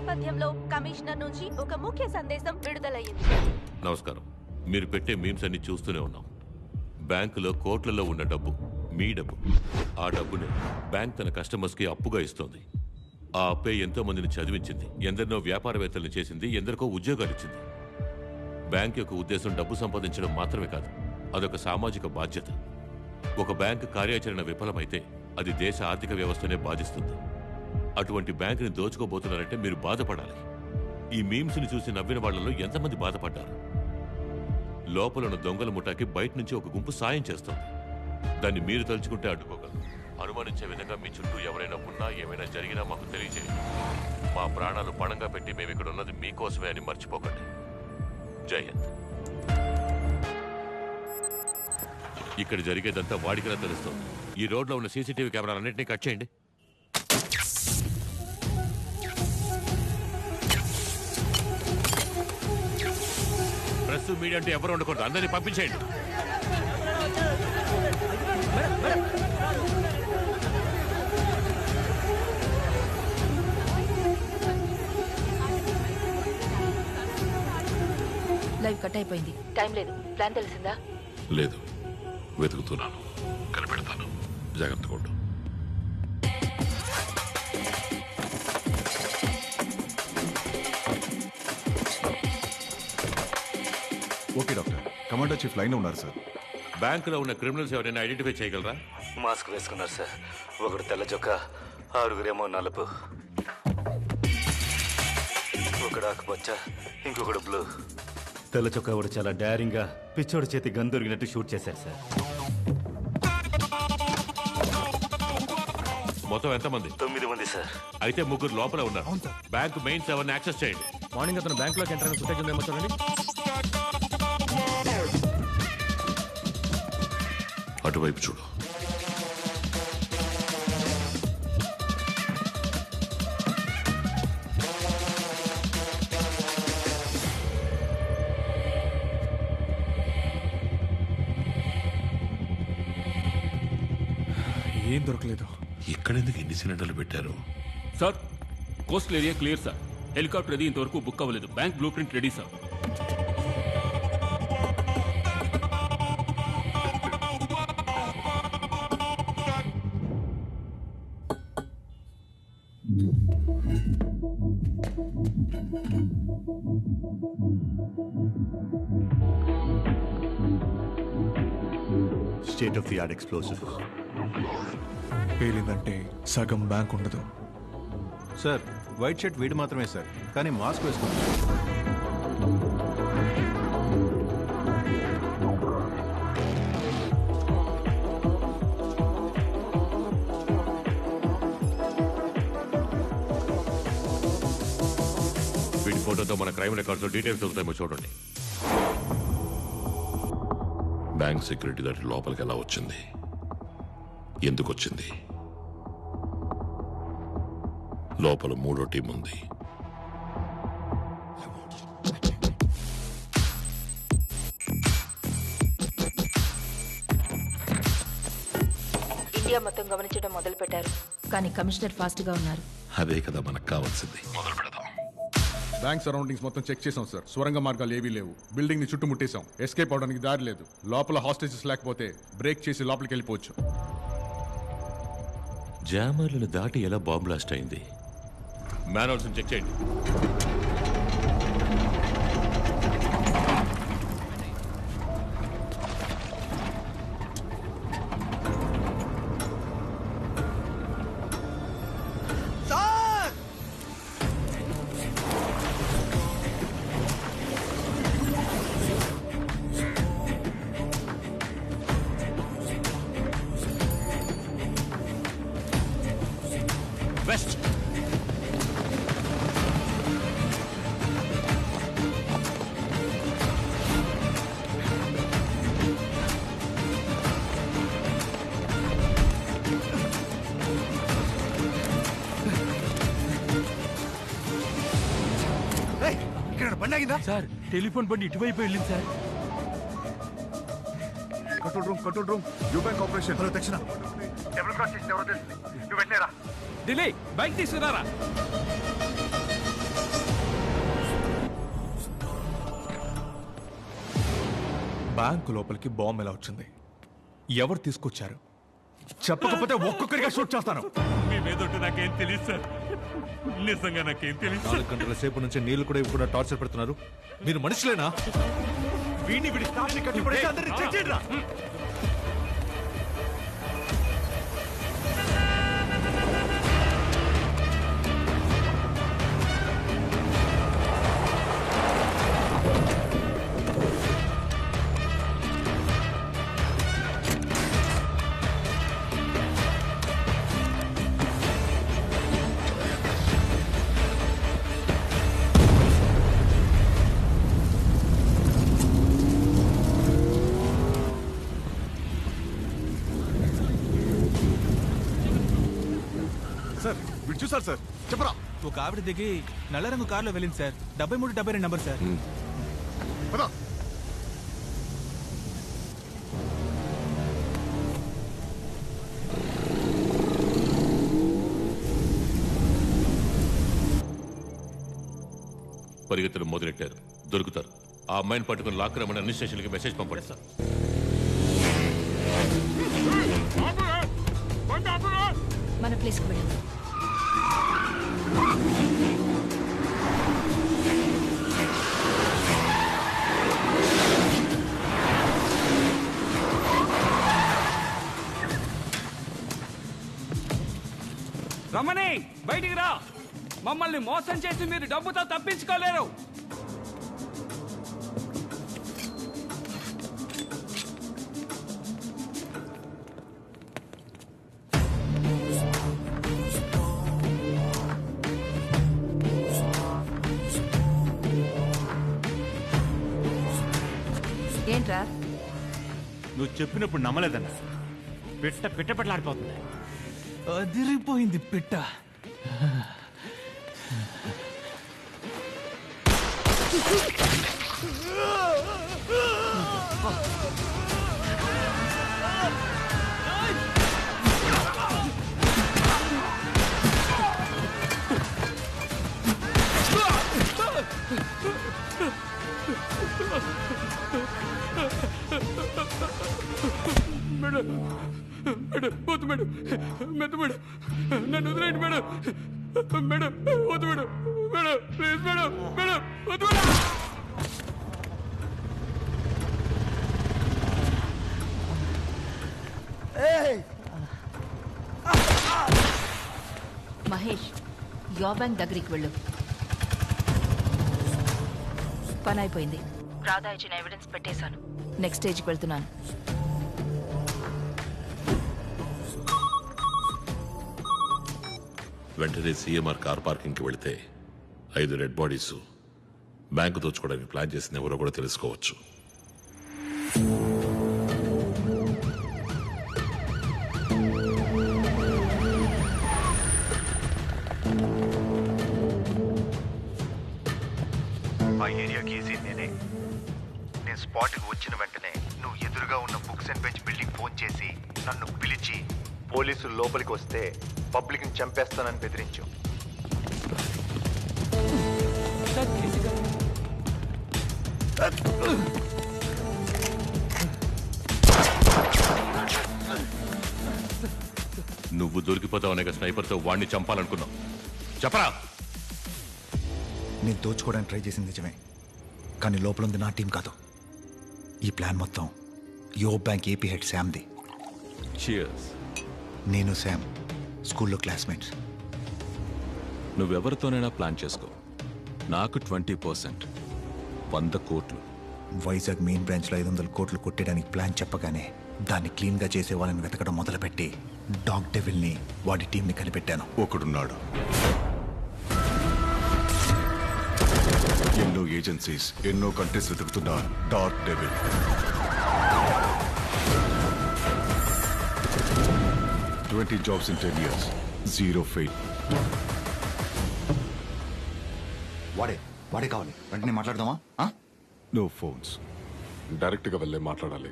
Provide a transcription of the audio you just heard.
నేపథ్యంలో కమిషనర్ నుంచి ఒక ముఖ్య సందేశం విడుదలయ్యింది. నమస్కారం. మీరు పెట్టే మీమ్స్ అన్ని చూస్తూనే ఉన్నాం. బ్యాంకులో కోట్లలో ఉన్న డబ్బు మీ డబ్బు. ఆ డబ్బుని బ్యాంక్ తన కస్టమర్స్కి అప్పుగా ఇస్తోంది. ఆ అప్పే ఎంతో మందిని చదివించింది. ఎందరినో వ్యాపారవేత్తలను చేసింది ఎందరికో ఉద్యోగాలు ఇచ్చింది. బ్యాంక్ యొక్క ఉద్దేశం డబ్బు సంపాదించడం మాత్రమే కాదు అదొక సామాజిక బాధ్యత. ఒక బ్యాంక్ కార్యాచరణ విఫలమైతే అది దేశ ఆర్థిక వ్యవస్థనే బాధిస్తుంది. అటువంటి బ్యాంకుని దోచుకోబోతున్నారంటే మీరు బాధపడాలి. ఈ మీమ్స్ని చూసి నవ్విన వాళ్ళలో ఎంతమంది బాధపడ్డారు? లోపల ఉన్న దొంగల ముఠాకి బయట నుంచి ఒక గుంపు సాయం చేస్తుంది. దాన్ని మీరు తలుచుకుంటే అడ్డుకోగలరు. అనుమానించే విధంగా మీ చుట్టూ ఎవరైనా ఉన్నా ఏమైనా జరిగినా మాకు తెలియజేయండి మా ప్రాణాలు పణంగా పెట్టి మేము ఇక్కడ ఉన్నది మీకోసమే అని మర్చిపోకండి. జయంత్ ఇక్కడ జరిగేదంతా వాడికిలా తెలుస్తుంది. ఈ రోడ్లో ఉన్న సీసీటీవీ కెమెరాలన్నింటినీ కట్ చేయండి. ప్రెస్ మీడియా అంటే ఎవరు ఉండకూడదు. అందరినీ పంపించేయండి. లైవ్ కట్ అయిపోయింది. టైం లేదు. ప్లాన్ తెలిసిందా? లేదు. వెతుకుతున్నాను. కనిపెడతాను. జాగ్రత్తగా ఉండు. కమాండర్ చీఫ్ లైన్ ఉన్నారు సార్. బ్యాంకులో ఉన్న క్రిమినల్స్ ఎవరైనా ఐడెంటిఫై చేయగలరా? మాస్క్ వేసుకున్నారు సార్. ఒకడు తెల్ల చొక్క ఆరుగురేమో నలుపు. ఒకడు ఆకుపచ్చ ఇంకొకడు బ్లూ. తెల్ల చొక్కా ఒకడు చాలా డైరింగ్గా పిచ్చోడి చేతి గన్ దొరికినట్టు షూట్ చేశారు సార్. మొత్తం ఎంతమంది? తొమ్మిది మంది సార్. అయితే ముగ్గురు లోపల ఉన్నారు. బ్యాంక్ మెయిన్ సెవెన్ యాక్సెస్ చేయండి. మార్నింగ్ అతను బ్యాంక్లోకి ఎంటర్ ఫుటేజ్ ఉందేమో చూడండి. అటువైపు చూడు. ఏం దొరకలేదు. ఇక్కడెందుకు ఎన్ని సిలిండర్లు పెట్టారు? Sir coastal area clear sir helicopter అది ఇంతవరకు బుక్ అవ్వలేదు. Bank blue print ready sir state of the art explosive పేలిందంటే సగం బ్యాంక్ ఉండదు. సార్ వైట్ షర్ట్ వీడు మాత్రమే సార్ కానీ మాస్క్ వేసుకున్నాడు క్రైమ్ రికార్డ్స్ డీటెయిల్స్ దొరుకుతాయేమో చూడండి. బ్యాంక్ సెక్యూరిటీ దాటి లోపలికి ఎలా వచ్చింది? ఎందుకు వచ్చింది? లోపల మూడో టీం ఉంది. ఇండియా మొత్తం గమనించడం మొదలు పెట్టారు కానీ కమిషనర్ ఫాస్ట్గా ఉన్నారు. అదే కదా మనకు కావాల్సింది. మొదలు పెడదాం బ్యాంక్ సరౌండింగ్స్ మొత్తం చెక్ చేసాం సార్ సొరంగ మార్గాలు ఏవీ లేవు. బిల్డింగ్ని చుట్టుముట్టేశాం ఎస్కేప్ అవడానికి దారి లేదు. లోపల హాస్టేజెస్ లేకపోతే బ్రేక్ చేసి లోపలికి వెళ్ళిపోవచ్చు. జామర్లను దాటి ఎలా బాంబ్ బ్లాస్ట్ అయింది? మ్యానల్స్ చెక్ చేయండి. వెస్ట్ ఇక్కడ బండి ఆగిందా? సార్ టెలిఫోన్ బండి ఇటువైపు వెళ్ళింది sir. Control room control room. You bank operation. Hello దక్షిణ. ఢిల్లీ బైక్ తీసుకురారా? బ్యాంకు లోపలికి బాంబు ఎలా వచ్చింది? ఎవరు తీసుకొచ్చారు? చెప్పకపోతే ఒక్కొక్కరిగా షూట్ చేస్తాను. మీ మీదొట్టు నాకేం తెలియదు సార్. నిజంగా నాకేం తెలియదు నాలుగు గంటల సేపు నుంచి నీళ్ళు కూడా ఇవ్వకుండా టార్చర్ పెడుతున్నారు. మీరు మనుషులేనా? వీణి విడి అందరినీ చెక్ చేయరా చెప్పరా? ఒక ఆవిడ దిగి నల్ల రంగు కారులో వెళ్ళింది సార్. డెబ్బై మూడు డెబ్బై రెండు నంబర్ సార్. పదా. పరిగెత్తడం మొదలెట్టారు. దొరుకుతారు. ఆ అమ్మాయిని పట్టుకుని లాక్ రమ్మని అన్ని స్టేషన్లకి మెసేజ్ పంపండి. సార్ మన ప్లేస్కి వెళ్ళింది రమణి బయటికి రా. మమ్మల్ని మోసం చేసి మీరు డబ్బుతో తప్పించుకోలేరు. ఏంట్రా? నువ్వు చెప్పినప్పుడు నమ్మలేదన్న. పిట్ట పిట్ట పెట్టలాడిపోతుంది అదిరిపోయింది పిట్ట. మేడం మేడం వద్దు మేడం మెత్త మేడం నన్ను వదిలేండి మేడం. మేడం వద్దు madam madam please madam madam వద్దు మేడం. మహేష్ యో బ్యాంక్ దగ్గరికి వెళ్ళు. పని అయిపోయింది. రాధా ఇచ్చిన ఎవిడెన్స్ పెట్టేశాను. నెక్స్ట్ స్టేజ్కి వెళ్తున్నాను. వెంటనే సీఎంఆర్ కార్ పార్కింగ్కి వెళితే ఐదు రెడ్ బాడీస్ బ్యాంకు దోచుకోవడానికి ప్లాన్ చేసిన ఎవరో కూడా తెలుసుకోవచ్చు. ఆ ఏరియాకి ఏసీ నేనే నేను స్పాట్కి వచ్చిన వెంటనే నువ్వు ఎదురుగా ఉన్న books and bench building phone చేసి నన్ను పిలిచి పోలీసులు లోపలికి వస్తే పబ్లిక్ని చంపేస్తానని బెదిరించు. నువ్వు దొరికిపోతావు అనే స్నైపర్తో వాడిని చంపాలనుకున్నావు. చెప్పరా? నేను దోచుకోవడానికి ట్రై చేసింది నిజమే. కానీ లోపల ఉంది నా టీం కాదు. ఈ ప్లాన్ మొత్తం. యో బ్యాంక్ ఏపీ హెడ్ శామ్ది. నేను శామ్ స్కూల్లో క్లాస్మేట్స్. నువ్వెవరితోనైనా ప్లాన్ చేసుకో. నాకు ట్వంటీ పర్సెంట్. వంద కోట్లు. వైజాగ్ మెయిన్ బ్రాంచ్లో ఐదు వందల కోట్లు కొట్టేయడానికి ప్లాన్ చెప్పగానే దాన్ని క్లీన్గా చేసే వాళ్ళని వెతకడం మొదలుపెట్టి డాగ్ డెవిల్ని వాడి టీంని కనిపెట్టాను. ఒకడున్నాడు. ఎన్నో ఏజెన్సీస్ ఎన్నో కంట్రీస్ వెతుకుతున్న dark devil. Twenty jobs in ten years zero fail. వాడే వాడే కావాలి. వెంటనే మాట్లాడదామా? నో ఫోన్స్ డైరెక్ట్గా వెళ్ళే మాట్లాడాలి.